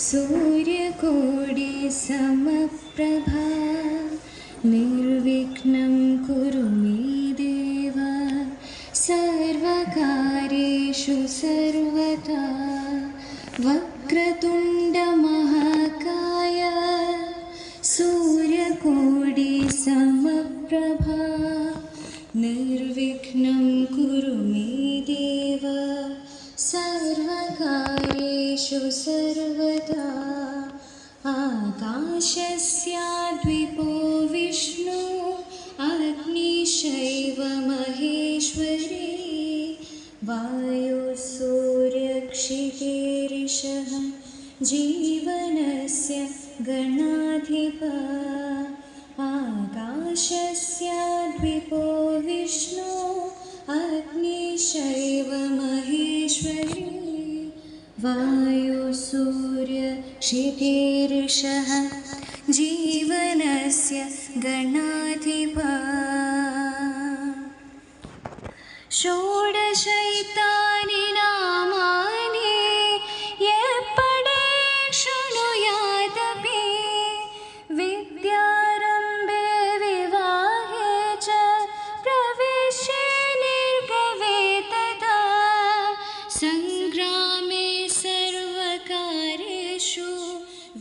सूर्यकोटिसमप्रभा निर्विघ्नं कुरु मे देव सर्वकार्येषु सर्वदा वक्रतुण्डमहाकाय सूर्यकोटिसमप्रभा निर्विघ्नं कुरु मे सर्वदा आकाशस्याद्विपो विष्णु अग्निशैव महेश्वरी वायुसूर्यक्षितेरिषः जीवनस्य गणाधिप आकाशस्याद्विपो विष्णु अग्निशैव वायुसूर्यक्षितेरिषः जीवनस्य गणाधिपा। षोडशैतानि नामानि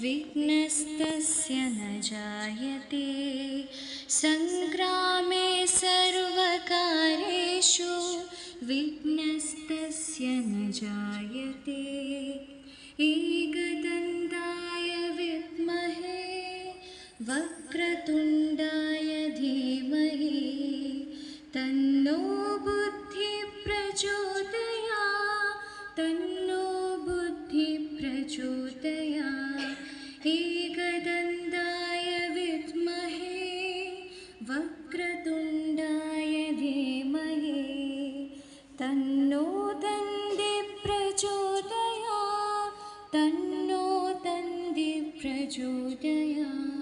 विघ्नस्तस्य न जायते। सङ्ग्रामे सर्वकार्येषु विघ्नस्तस्य न जायते जया